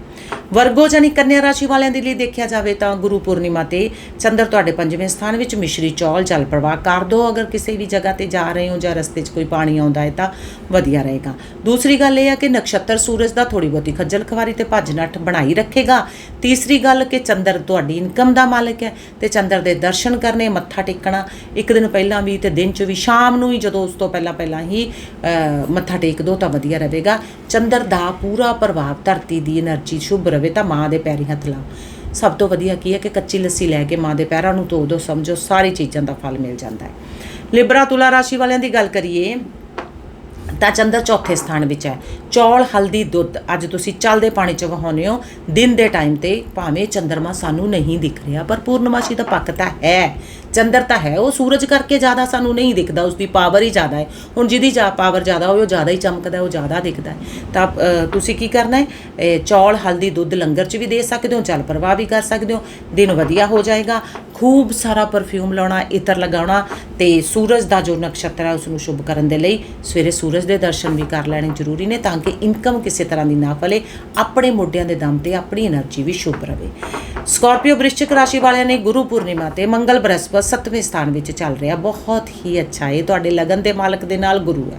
ਵਰਗੋ ਜਾਨੀ ਕੰਨਿਆ ਰਾਸ਼ੀ ਵਾਲਿਆਂ ਦੇ ਲਈ ਦੇਖਿਆ ਜਾਵੇ ਤਾਂ ਗੁਰੂ ਪੂਰਨਿਮਾ ਤੇ ਚੰਦਰ ਤੁਹਾਡੇ ਪੰਜਵੇਂ ਸਥਾਨ ਵਿੱਚ ਮਿਸ਼ਰੀ ਚੌਲ, ਜਲ ਪ੍ਰਵਾਹ ਕਰ ਦਿਓ ਅਗਰ ਕਿਸੇ ਵੀ ਜਗ੍ਹਾ ਤੇ ਜਾ ਰਹੇ ਹੋ ਜਾਂ ਰਸਤੇ 'ਚ ਕੋਈ ਪਾਣੀ ਆਉਂਦਾ ਹੈ ਤਾਂ ਵਧੀਆ ਰਹੇਗਾ। ਦੂਸਰੀ ਗੱਲ ਇਹ ਆ ਕਿ ਨਕਸ਼ਤਰ ਸੂਰਜ ਦਾ ਥੋੜੀ ਬਹੁਤੀ ਖੱਜਲ ਖਵਾਰੀ ਤੇ ਭੱਜ ਨੱਠ ਬਣਾਈ ਰੱਖੇਗਾ। ਤੀਸਰੀ ਗੱਲ ਕਿ ਚੰਦਰ ਤੁਹਾਡੀ ਇਨਕਮ ਦਾ ਮਾਲਕ ਹੈ ਤੇ ਚੰਦਰ ਦੇ ਦਰਸ਼ਨ ਕਰਨੇ, ਮੱਥਾ ਟੇਕਣਾ, ਇੱਕ ਦਿਨ ਪਹਿਲਾਂ ਵੀ ਤੇ ਦਿਨ 'ਚ ਵੀ, ਸ਼ਾਮ ਨੂੰ ਹੀ ਜਦੋਂ ਉਸ ਤੋਂ ਪਹਿਲਾਂ ਪਹਿਲਾਂ ਹੀ ਮੱਥਾ ਟੇਕ ਦੋ ਤਾਂ ਵਧੀਆ ਰਹੇਗਾ। ਚੰਦਰ ਦਾ ਪੂਰਾ ਪ੍ਰਭਾਵ ਧਰਤੀ ਦੀ એનર્ਜੀ ਸ਼ੁਭ ਰਹੇ ਰਵੇ ਤਾਂ ਮਾਂ ਦੇ ਪੈਰੀ ਹੱਥ ਲਾਓ। ਸਭ ਤੋਂ ਵਧੀਆ ਕੀ ਹੈ ਕਿ ਕੱਚੀ ਲੱਸੀ ਲੈ ਕੇ ਮਾਂ ਦੇ ਪੈਰਾਂ ਨੂੰ ਧੋ ਦੋ, ਸਮਝੋ, ਸਾਰੀ ਚੀਜ਼ਾਂ ਦਾ ਫਲ ਮਿਲ ਜਾਂਦਾ ਹੈ। ਲਿਬਰਾ ਤੁਲਾ ਰਾਸ਼ੀ ਵਾਲਿਆਂ ਦੀ ਗੱਲ ਕਰੀਏ ਤਾਂ ਚੰਦਰ ਚੌਥੇ ਸਥਾਨ ਵਿੱਚ ਹੈ। ਚੌਲ, ਹਲਦੀ, ਦੁੱਧ, ਅੱਜ ਤੁਸੀਂ ਚੱਲਦੇ ਪਾਣੀ 'ਚ ਵਹਾਉਂਦੇ ਹੋ, ਦਿਨ ਦੇ ਟਾਈਮ ਤੇ ਭਾਵੇਂ ਚੰਦਰਮਾ ਸਾਨੂੰ ਨਹੀਂ ਦਿਖ ਰਿਹਾ, ਪਰ ਪੂਰਨਮਾਸ਼ੀ ਦਾ ਪੱਕ ਤਾਂ ਹੈ। ਚੰਦਰ ਤਾਂ ਹੈ, ਉਹ ਸੂਰਜ ਕਰਕੇ ਜ਼ਿਆਦਾ ਸਾਨੂੰ ਨਹੀਂ ਦਿਖਦਾ, ਉਸਦੀ ਪਾਵਰ ਹੀ ਜ਼ਿਆਦਾ ਹੈ। ਹੁਣ ਜਿਹਦੀ ਜਾ ਪਾਵਰ ਜ਼ਿਆਦਾ ਹੋਵੇ, ਉਹ ਜ਼ਿਆਦਾ ਹੀ ਚਮਕਦਾ ਉਹ ਜ਼ਿਆਦਾ ਦਿਖਦਾ ਤਾਂ ਤੁਸੀਂ ਕੀ ਕਰਨਾ ਹੈ? ਚੌਲ, ਹਲਦੀ, ਦੁੱਧ ਲੰਗਰ 'ਚ ਵੀ ਦੇ ਸਕਦੇ ਹੋ ਜਲ ਪ੍ਰਵਾਹ ਵੀ ਕਰ ਸਕਦੇ ਹੋ। ਦਿਨ ਵਧੀਆ ਹੋ ਜਾਏਗਾ, ਖੂਬ ਸਾਰਾ ਪਰਫਿਊਮ ਲਾਉਣਾ, ਇਤਰ ਲਗਾਉਣਾ ਤੇ ਸੂਰਜ ਦਾ ਜੋ ਨਕਸ਼ਤਰ ਹੈ ਉਸ ਨੂੰ ਸ਼ੁਭ ਕਰਨ ਦੇ ਲਈ ਸਵੇਰੇ ਸੂਰਜ ਦੇ ਦਰਸ਼ਨ ਵੀ ਕਰ ਲੈਣੇ ਜ਼ਰੂਰੀ ਨੇ ਤਾਂ ਕਿ ਇਨਕਮ ਕਿਸੇ ਤਰ੍ਹਾਂ ਦੀ ਨਾ ਫਲੇ, ਆਪਣੇ ਮੋਢਿਆਂ ਦੇ ਦਮ ਤੇ ਆਪਣੀ એનર્ਜੀ ਵੀ ਸ਼ੁਭ ਰਹੇ। ਸਕਾਰਪੀਓ ਬ੍ਰਿਸ਼ਚਿਕ ਰਾਸ਼ੀ ਵਾਲਿਆਂ ਨੇ ਗੁਰੂ ਪੂਰਨਿਮਾ ਤੇ ਮੰਗਲ ਬ੍ਰਹਸਪਤ ਸੱਤਵੇਂ ਸਥਾਨ ਵਿੱਚ ਚੱਲ ਰਿਹਾ। ਬਹੁਤ ਹੀ ਅੱਛਾ। ਹੈ ਤੁਹਾਡੇ ਲਗਨ ਦੇ ਮਾਲਕ ਦੇ ਨਾਲ ਗੁਰੂ ਹੈ।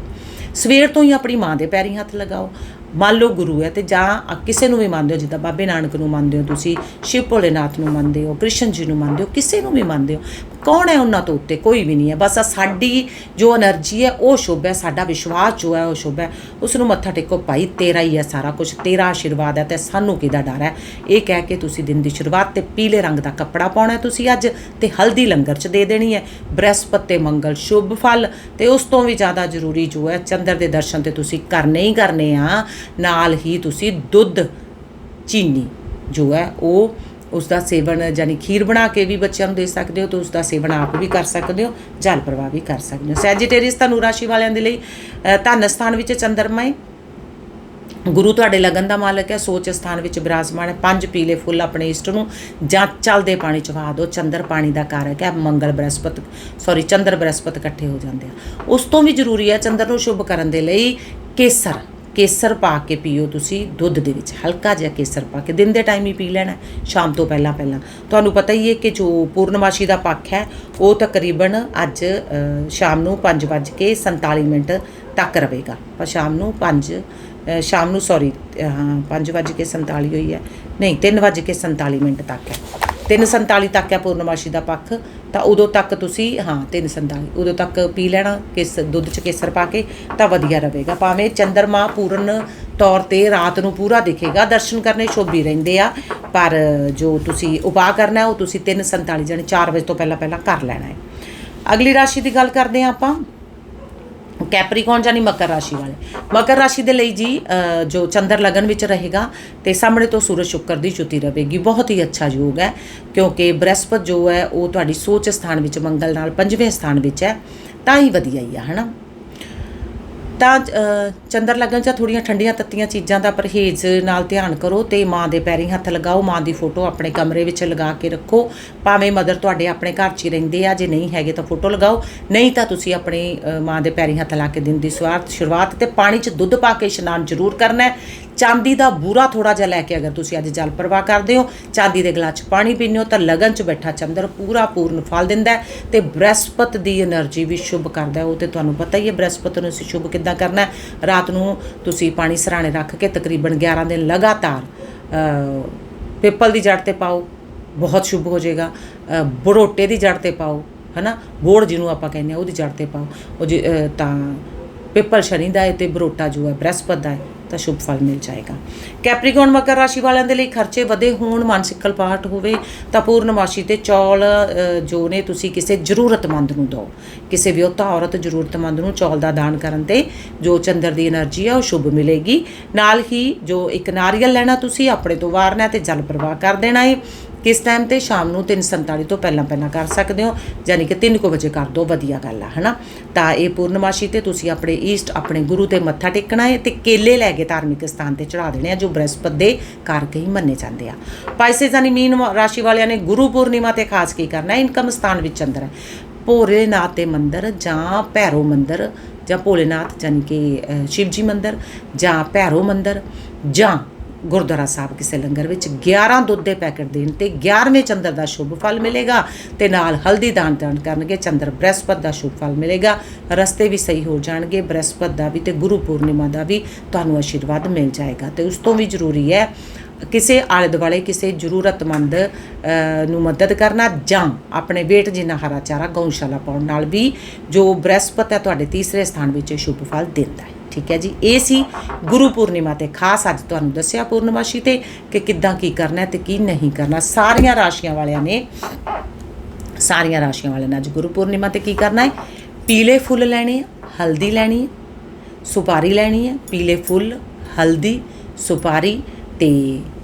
ਸਵੇਰ ਤੋਂ ਹੀ ਆਪਣੀ ਮਾਂ ਦੇ ਪੈਰੀ ਹੱਥ ਲਗਾਓ। ਮੰਨ ਲਓ ਗੁਰੂ ਹੈ ਤੇ ਜਾਂ ਕਿਸੇ ਨੂੰ ਵੀ ਮੰਨਦੇ ਹੋ, ਜਿੱਦਾਂ ਬਾਬੇ ਨਾਨਕ ਨੂੰ ਮੰਨਦੇ ਹੋ ਤੁਸੀਂ, ਸ਼ਿਵ ਭੋਲੇਨਾਥ ਨੂੰ ਮੰਨਦੇ ਹੋ, ਕ੍ਰਿਸ਼ਨ ਜੀ ਨੂੰ ਮੰਨਦੇ ਹੋ, ਕਿਸੇ ਨੂੰ ਵੀ ਮੰਨਦੇ ਹੋ। ਕੌਣ ਹੈ ਉਹਨਾਂ ਤੋਂ ਉੱਤੇ? ਕੋਈ ਵੀ ਨਹੀਂ ਹੈ। ਬਸ ਆ ਸਾਡੀ ਜੋ એનર્ਜੀ ਹੈ, ਉਹ ਸ਼ੁਭ ਹੈ, ਸਾਡਾ ਵਿਸ਼ਵਾਸ ਜੋ ਹੈ, ਉਹ ਸ਼ੁਭ ਹੈ। ਉਸ ਨੂੰ ਮੱਥਾ ਟੇਕੋ ਭਾਈ, ਤੇਰਾ ਹੀ ਹੈ ਸਾਰਾ ਕੁਝ ਤੇਰਾ ਆਸ਼ੀਰਵਾਦ ਹੈ ਤੇ ਸਾਨੂੰ ਕਿਹਦਾ ਡਰ ਹੈ? ਇਹ ਕਹਿ ਕੇ ਤੁਸੀਂ ਦਿਨ ਦੀ ਸ਼ੁਰੂਆਤ ਤੇ ਪੀਲੇ ਰੰਗ ਦਾ ਕੱਪੜਾ ਪਾਉਣਾ ਤੁਸੀਂ ਅੱਜ ਤੇ ਹਲਦੀ ਲੰਗਰ 'ਚ ਦੇ ਦੇਣੀ ਹੈ। ਬ੍ਰਹਸਪਤੀ ਮੰਗਲ ਸ਼ੁਭ ਫਲ ਤੇ ਉਸ ਤੋਂ ਵੀ ਜ਼ਿਆਦਾ ਜ਼ਰੂਰੀ ਜੋ ਹੈ, ਚੰਦਰ ਦੇ ਦਰਸ਼ਨ ਤੇ ਤੁਸੀਂ ਕਰਨੇ ਹੀ ਕਰਨੇ ਆ। ਨਾਲ ਹੀ ਤੁਸੀਂ ਦੁੱਧ ਚੀਨੀ ਜੋ ਹੈ, ਉਹ ਉਸ ਦਾ ਸੇਵਨ ਯਾਨੀ ਖੀਰ ਬਣਾ ਕੇ ਵੀ ਬੱਚਿਆਂ ਨੂੰ ਦੇ ਸਕਦੇ ਹੋ ਤੇ ਉਸ ਦਾ ਸੇਵਨ ਆਪ ਵੀ ਕਰ ਸਕਦੇ ਹੋ ਜਲ ਪ੍ਰਵਾਹ ਵੀ ਕਰ ਸਕਦੇ ਹੋ। ਸੈਜੀਟੇਰੀਅਸ ਧਨੂ ਰਾਸ਼ੀ ਵਾਲਿਆਂ ਦੇ ਲਈ ਅ, ਧਨ ਸਥਾਨ ਵਿੱਚ ਚੰਦਰਮਾ ਹੈ ਗੁਰੂ ਤੁਹਾਡੇ ਲਗਨ ਦਾ ਮਾਲਕ ਹੈ ਸੋਚ ਸਥਾਨ ਵਿੱਚ ਬਿਰਾਜਮਾਨ ਹੈ। ਪੰਜ ਪੀਲੇ ਫੁੱਲ ਆਪਣੇ ਇਸ਼ਟ ਨੂੰ ਜਾਂ ਚੱਲਦੇ ਪਾਣੀ ਚ ਵਹਾ ਦਿਓ ਚੰਦਰ ਪਾਣੀ ਦਾ ਕਾਰਕ ਹੈ ਮੰਗਲ ਬ੍ਰਹਸਪਤ ਸੌਰੀ ਚੰਦਰ ਬ੍ਰਹਸਪਤ ਇਕੱਠੇ ਹੋ ਜਾਂਦੇ ਆ। ਉਸ ਤੋਂ ਵੀ ਜ਼ਰੂਰੀ ਹੈ ਚੰਦਰ ਨੂੰ ਸ਼ੁਭ ਕਰਨ ਦੇ ਲਈ ਕੇਸਰ। ਕੇਸਰ ਪਾ ਕੇ ਪੀਓ ਤੁਸੀਂ, ਦੁੱਧ ਦੇ ਵਿੱਚ। ਹਲਕਾ ਜਿਹਾ ਕੇਸਰ ਪਾ ਕੇ, ਦਿਨ ਦੇ ਟਾਈਮ ਹੀ ਪੀ ਲੈਣਾ ਸ਼ਾਮ ਤੋਂ ਪਹਿਲਾਂ ਪਹਿਲਾਂ। ਤੁਹਾਨੂੰ ਪਤਾ ਹੀ ਹੈ ਕਿ ਜੋ ਪੂਰਨਮਾਸ਼ੀ ਦਾ ਪੱਖ ਹੈ, ਉਹ ਤਕਰੀਬਨ ਅੱਜ ਸ਼ਾਮ ਨੂੰ 5:47 ਮਿੰਟ ਤੱਕ ਰਹੇਗਾ। ਪਰ ਸ਼ਾਮ ਨੂੰ 5 ਸ਼ਾਮ ਨੂੰ ਸੌਰੀ ਹਾਂ 5:47 ਹੋਈ ਹੈ। ਨਹੀਂ 3:47 ਮਿੰਟ ਤੱਕ ਹੈ। 3:47 ਤੱਕ ਹੈ ਪੂਰਨਮਾਸ਼ੀ ਦਾ ਪੱਖ। ਤਾਂ ਉਦੋਂ ਤੱਕ ਤੁਸੀਂ, ਹਾਂ 3:47 ਉਦੋਂ ਤੱਕ ਪੀ ਲੈਣਾ, ਕਿਸ ਦੁੱਧ ਚ ਕੇਸਰ ਪਾ ਕੇ, ਤਾਂ ਵਧੀਆ ਰਹੇਗਾ। ਭਾਵੇਂ ਚੰਦਰਮਾ ਪੂਰਨ ਤੌਰ ਤੇ ਰਾਤ ਨੂੰ ਪੂਰਾ ਦਿਖੇਗਾ, ਦਰਸ਼ਨ ਕਰਨੇ ਸ਼ੁਭ ਹੀ ਰਹਿੰਦੇ ਆ, ਪਰ ਜੋ ਤੁਸੀਂ ਉਪਾਅ ਕਰਨਾ ਉਹ ਤੁਸੀਂ 3:47 ਜਾਨੀ 4 ਵਜੇ ਤੋਂ ਪਹਿਲਾਂ ਪਹਿਲਾਂ ਕਰ ਲੈਣਾ ਹੈ। ਅਗਲੀ ਰਾਸ਼ੀ ਦੀ ਗੱਲ ਕਰਦੇ ਹਾਂ ਆਪਾਂ। ਕੈਪਰੀਕੌਨ ਜਾਨੀ ਮਕਰ ਰਾਸ਼ੀ ਵਾਲੇ। ਮਕਰ ਰਾਸ਼ੀ ਦੇ ਲਈ ਜੀ ਜੋ ਚੰਦਰ ਲਗਨ ਵਿੱਚ ਰਹੇਗਾ, ਤੇ ਸਾਹਮਣੇ ਤੋਂ ਸੂਰਜ ਸ਼ੁਕਰ ਦੀ ਜੁਤੀ ਰਹੇਗੀ ਬਹੁਤ ਹੀ ਅੱਛਾ ਯੋਗ ਹੈ, ਕਿਉਂਕਿ ਬ੍ਰਹਸਪਤ ਜੋ ਹੈ, ਉਹ ਤੁਹਾਡੀ ਸੋਚ ਸਥਾਨ ਵਿੱਚ, ਮੰਗਲ ਨਾਲ ਪੰਜਵੇਂ ਸਥਾਨ ਵਿੱਚ ਹੈ। ਤਾਂ ਹੀ ਵਧੀਆ ਹੀ ਆ, ਹਨਾ? ਤਾਂ ਚੰਦਰ ਲੱਗਣ ਚ ਥੋੜੀਆਂ ਠੰਡੀਆਂ ਤੱਤੀਆਂ ਚੀਜ਼ਾਂ ਦਾ ਪਰਹੇਜ਼ ਨਾਲ ਧਿਆਨ ਕਰੋ ਤੇ ਮਾਂ ਦੇ ਪੈਰੀਂ ਹੱਥ ਲਗਾਓ, ਮਾਂ ਦੀ ਫੋਟੋ ਆਪਣੇ ਕਮਰੇ ਵਿੱਚ ਲਗਾ ਕੇ ਰੱਖੋ। ਭਾਵੇਂ ਮਦਰ ਤੁਹਾਡੇ ਆਪਣੇ ਘਰ 'ਚ ਹੀ ਰਹਿੰਦੇ ਆ, ਜੇ ਨਹੀਂ ਹੈਗੇ ਤਾਂ ਫੋਟੋ ਲਗਾਓ, ਨਹੀਂ ਤਾਂ ਤੁਸੀਂ ਆਪਣੀ ਮਾਂ ਦੇ ਪੈਰੀਂ ਹੱਥ ਲਾ ਕੇ ਦਿਨ ਦੀ ਸ਼ੁਰੂਆਤ ਸ਼ੁਰੂਆਤ ਤੇ ਪਾਣੀ 'ਚ ਦੁੱਧ ਪਾ ਕੇ ਇਸ਼ਨਾਨ ਜ਼ਰੂਰ ਕਰਨਾ ਹੈ। ਚਾਂਦੀ ਦਾ ਬੂਰਾ ਥੋੜਾ ਜਿਹਾ ਲੈ ਕੇ ਅਗਰ ਤੁਸੀਂ ਅੱਜ ਜਲ ਪ੍ਰਵਾਹ ਕਰਦੇ ਹੋ, ਚਾਂਦੀ ਦੇ ਗਲਾਸ 'ਚ ਪਾਣੀ ਪੀਂਦੇ ਹੋ ਤਾਂ ਲਗਨ 'ਚ ਬੈਠਾ ਚੰਦਰ ਪੂਰਾ ਪੂਰਨ ਫਲ ਦਿੰਦਾ ਤੇ ਬ੍ਰਹਿਸਪਤ ਦੀ એનર્ਜੀ ਵੀ ਸ਼ੁਭ ਕਰਦਾ ਉਹ ਤੇ ਤੁਹਾਨੂੰ ਪਤਾ ਹੀ ਹੈ ਬ੍ਰਹਿਸਪਤ ਨੂੰ ਅਸੀਂ ਸ਼ੁਭ ਕਿੱਦਾਂ ਕਰਨਾ ਰਾਤ ਨੂੰ ਤੁਸੀਂ ਪਾਣੀ ਸਰਾਣੇ ਰੱਖ ਕੇ ਤਕਰੀਬਨ 11 ਦਿਨ ਲਗਾਤਾਰ ਪੀਪਲ ਦੀ ਜੜ ਤੇ ਪਾਓ, ਬਹੁਤ ਸ਼ੁਭ ਹੋ ਜਾਏਗਾ। ਬਰੋਟੇ ਦੀ ਜੜ ਤੇ ਪਾਓ, ਹਨਾ? ਬੋੜ ਜਿਹਨੂੰ ਆਪਾਂ ਕਹਿੰਦੇ ਆ ਉਹਦੀ ਜੜ ਤੇ ਪਾਓ। ਉਹ ਤਾਂ ਪੀਪਲ ਸ਼ਨੀ ਦਾ ਹੈ ਤੇ ਬਰੋਟਾ ਜੋ ਹੈ ਬ੍ਰਹਿਸਪਤ ਦਾ ਹੈ। ਤਾਂ ਸ਼ੁਭ ਫਲ ਮਿਲ ਜਾਏਗਾ। ਕੈਪਰੀਕੋਨ ਮਕਰ ਰਾਸ਼ੀ ਵਾਲਿਆਂ ਦੇ ਲਈ ਖਰਚੇ ਵਧੇ ਹੋਣ ਮਾਨਸਿਕ ਕਲਪਾਹਟ ਹੋਵੇ, ਤਾਂ ਪੂਰਨਮਾਸ਼ੀ ਤੇ ਚੌਲ ਜੋ ਨੇ ਤੁਸੀਂ ਕਿਸੇ ਜ਼ਰੂਰਤਮੰਦ ਨੂੰ ਦਿਓ। ਕਿਸੇ ਵਿਅਤਾ ਔਰਤ ਜ਼ਰੂਰਤਮੰਦ ਨੂੰ ਚੌਲ ਦਾ ਦਾਨ ਕਰਨ ਤੇ ਜੋ ਚੰਦਰ ਦੀ એનર્ਜੀ ਆ, ਉਹ ਸ਼ੁਭ ਮਿਲੇਗੀ। ਨਾਲ ਹੀ ਜੋ ਇੱਕ ਨਾਰੀਅਲ ਲੈਣਾ ਤੁਸੀਂ, ਆਪਣੇ ਤੋਂ ਵਾਰਨਾ ਤੇ ਜਲ ਪ੍ਰਵਾਹ ਕਰ ਦੇਣਾ ਹੈ ਕਿਸ ਟਾਈਮ ਤੇ? ਸ਼ਾਮ ਨੂੰ 3:47 ਤੋਂ ਪਹਿਲਾਂ ਪਹਿਲਾਂ ਕਰ ਸਕਦੇ ਹੋ ਯਾਨੀ ਕਿ 3:00 ਵਜੇ ਕਰ ਦੋ, ਵਧੀਆ ਗੱਲ ਆ, ਹਨਾ? ਤਾਂ ਇਹ ਪੂਰਨਮਾਸ਼ੀ ਤੇ ਤੁਸੀਂ ਆਪਣੇ ਈਸਟ ਆਪਣੇ ਗੁਰੂ ਤੇ ਮੱਥਾ ਟੇਕਣਾ ਹੈ ਤੇ ਕੇਲੇ ਲੈ ਕੇ ਧਾਰਮਿਕ ਸਥਾਨ ਤੇ ਚੜਾ ਦੇਣੇ ਆ, ਜੋ ਬ੍ਰਹਸਪਤ ਦੇ ਕਰਕੇ ਹੀ ਮੰਨੇ ਜਾਂਦੇ ਆ। ਪਾਈਸੇ ਜਾਨੀ ਮੀਨ ਰਾਸ਼ੀ ਵਾਲਿਆਂ ਨੇ ਗੁਰੂ ਪੂਰਨਿਮਾ ਤੇ ਖਾਸ ਕੀ ਕਰਨਾ ਹੈ? ਇਨਕਮ ਸਥਾਨ ਵਿੱਚ ਅੰਦਰ ਹੈ। ਭੋਲੇਨਾਥ ਦੇ ਮੰਦਿਰ ਜਾਂ ਭੈਰੋ ਮੰਦਿਰ, ਜਾਂ ਭੋਲੇਨਾਥ ਜਾਨੀ ਕਿ ਸ਼ਿਵਜੀ ਸ਼ਿਵ ਮੰਦਿਰ ਜਾਂ ਭੈਰੋ ਮੰਦਿਰ ਜਾਂ ਗੁਰਦੁਆਰਾ ਸਾਹਿਬ ਕਿਸੇ ਲੰਗਰ ਵਿੱਚ 11 ਦੁੱਧ ਦੇ ਪੈਕੇਟ ਦੇਣ ਤੇ 11ਵੇਂ ਚੰਦਰ ਦਾ ਸ਼ੁਭ ਫਲ ਮਿਲੇਗਾ ਤੇ ਨਾਲ ਹਲਦੀ ਦਾਨ ਦਾਨ ਕਰਨਗੇ, ਚੰਦਰ ਬ੍ਰਹਸਪਤ ਦਾ ਸ਼ੁਭ ਫਲ ਮਿਲੇਗਾ। ਰਸਤੇ ਵੀ ਸਹੀ ਹੋ ਜਾਣਗੇ, ਬ੍ਰਹਸਪਤ ਦਾ ਵੀ ਤੇ ਗੁਰੂ ਪੂਰਨਿਮਾ ਦਾ ਵੀ ਤੁਹਾਨੂੰ ਆਸ਼ੀਰਵਾਦ ਮਿਲ ਜਾਏਗਾ। ਤੇ ਉਸ ਤੋਂ ਵੀ ਜ਼ਰੂਰੀ ਹੈ ਕਿਸੇ ਆਲੇ ਦੁਆਲੇ ਕਿਸੇ ਜ਼ਰੂਰਤਮੰਦ ਨੂੰ ਮਦਦ ਕਰਨਾ ਜਾਂ ਆਪਣੇ ਵੇਟ ਜਿੰਨਾ ਹਰਾ ਚਾਰਾ ਗਊਸ਼ਾਲਾ ਪਾਉਣ ਨਾਲ ਵੀ ਜੋ ਬ੍ਰਹਸਪਤ ਹੈ ਤੁਹਾਡੇ ਤੀਸਰੇ ਸਥਾਨ ਵਿੱਚ ਸ਼ੁਭ ਫਲ ਦਿੰਦਾ ਹੈ। ਠੀਕ ਹੈ ਜੀ। ਇਹ ਸੀ ਗੁਰੂ ਪੂਰਨਿਮਾ ਤੇ। ਖਾਸ ਅੱਜ ਤੁਹਾਨੂੰ ਦੱਸਿਆ ਪੂਰਨਮਾਸ਼ੀ ਤੇ ਕਿ ਕਿੱਦਾਂ ਕੀ ਕਰਨਾ ਹੈ ਤੇ ਕੀ ਨਹੀਂ ਕਰਨਾ। ਸਾਰੀਆਂ ਰਾਸ਼ੀਆਂ ਵਾਲਿਆਂ ਨੇ ਸਾਰੀਆਂ ਰਾਸ਼ੀਆਂ ਵਾਲਿਆਂ ਨੇ ਅੱਜ ਗੁਰੂ ਪੂਰਨਿਮਾ ਤੇ ਕੀ ਕਰਨਾ ਹੈ? ਪੀਲੇ ਫੁੱਲ ਲੈਣੇ ਆ, ਹਲਦੀ ਲੈਣੀ ਹੈ ਸੁਪਾਰੀ ਲੈਣੀ ਹੈ ਪੀਲੇ ਫੁੱਲ, ਹਲਦੀ, ਸੁਪਾਰੀ ਤੇ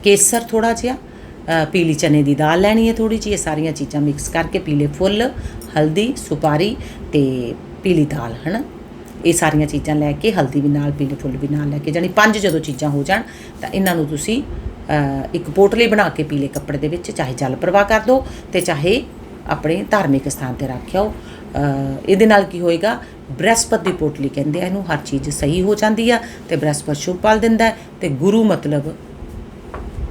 ਕੇਸਰ ਥੋੜਾ ਜਿਹਾ। ਪੀਲੀ ਚਨੇ ਦੀ ਦਾਲ ਲੈਣੀ ਹੈ ਥੋੜੀ ਜਿਹੀ। ਇਹ ਸਾਰੀਆਂ ਚੀਜ਼ਾਂ ਮਿਕਸ ਕਰਕੇ ਪੀਲੇ ਫੁੱਲ, ਹਲਦੀ, ਸੁਪਾਰੀ ਤੇ ਪੀਲੀ ਦਾਲ, ਹਨਾ? ਇਹ ਸਾਰੀਆਂ ਚੀਜ਼ਾਂ ਲੈ ਕੇ, ਹਲਦੀ ਵੀ ਨਾਲ, ਪੀਲੇ ਫੁੱਲ ਵੀ ਨਾਲ ਲੈ ਕੇ, ਜਾਣੀ ਪੰਜ ਜਦੋਂ ਚੀਜ਼ਾਂ ਹੋ ਜਾਣ, ਤਾਂ ਇਹਨਾਂ ਨੂੰ ਤੁਸੀਂ ਇੱਕ ਪੋਟਲੀ ਬਣਾ ਕੇ ਪੀਲੇ ਕੱਪੜੇ ਦੇ ਵਿੱਚ, ਚਾਹੇ ਜਲ ਪ੍ਰਵਾਹ ਕਰ ਦਿਓ ਤੇ ਚਾਹੇ ਆਪਣੇ ਧਾਰਮਿਕ ਸਥਾਨ ਤੇ ਰੱਖਿਓ ਇਹਦੇ ਨਾਲ ਕੀ ਹੋਏਗਾ? ਬ੍ਰਹਸਪਤ ਪੋਟਲੀ ਕਹਿੰਦੇ ਆ ਇਹਨੂੰ, ਹਰ ਚੀਜ਼ ਸਹੀ ਹੋ ਜਾਂਦੀ ਆ ਤੇ ਬ੍ਰਹਸਪਤ ਸ਼ੁਭ ਫਲ ਦਿੰਦਾ ਹੈ ਤੇ ਗੁਰੂ ਮਤਲਬ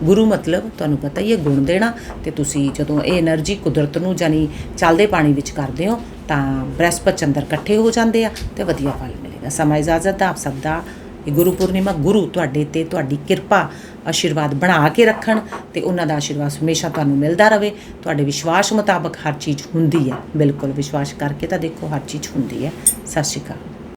ਗੁਰੂ ਮਤਲਬ ਤੁਹਾਨੂੰ ਪਤਾ ਹੀ ਹੈ ਗੁਣ ਦੇਣਾ ਤੇ ਤੁਸੀਂ ਜਦੋਂ ਇਹ એનર્ਜੀ ਕੁਦਰਤ ਨੂੰ ਜਾਨੀ ਚੱਲਦੇ ਪਾਣੀ ਵਿੱਚ ਕਰਦੇ ਹੋ ਤਾਂ ਬ੍ਰਹਸਪਤ ਚੰਦਰ ਇਕੱਠੇ ਹੋ ਜਾਂਦੇ ਆ ਤੇ ਵਧੀਆ ਫਲ ਮਿਲੇਗਾ। ਸਮਾਂ ਇਜਾਜ਼ਤ ਦਾ ਆਪ ਸਭ ਦਾ ਇਹ ਗੁਰੂ ਪੂਰਨਿਮਾ, ਗੁਰੂ ਤੁਹਾਡੇ ਤੇ ਤੁਹਾਡੀ ਕਿਰਪਾ ਆਸ਼ੀਰਵਾਦ ਬਣਾ ਕੇ ਰੱਖਣ ਤੇ ਉਹਨਾਂ ਦਾ ਆਸ਼ੀਰਵਾਦ ਹਮੇਸ਼ਾ ਤੁਹਾਨੂੰ ਮਿਲਦਾ ਰਹੇ। ਤੁਹਾਡੇ ਵਿਸ਼ਵਾਸ ਮੁਤਾਬਕ ਹਰ ਚੀਜ਼ ਹੁੰਦੀ ਹੈ। ਬਿਲਕੁਲ ਵਿਸ਼ਵਾਸ ਕਰਕੇ ਤਾਂ ਦੇਖੋ ਹਰ ਚੀਜ਼ ਹੁੰਦੀ ਹੈ। ਸਤਿ ਸ਼੍ਰੀ ਅਕਾਲ।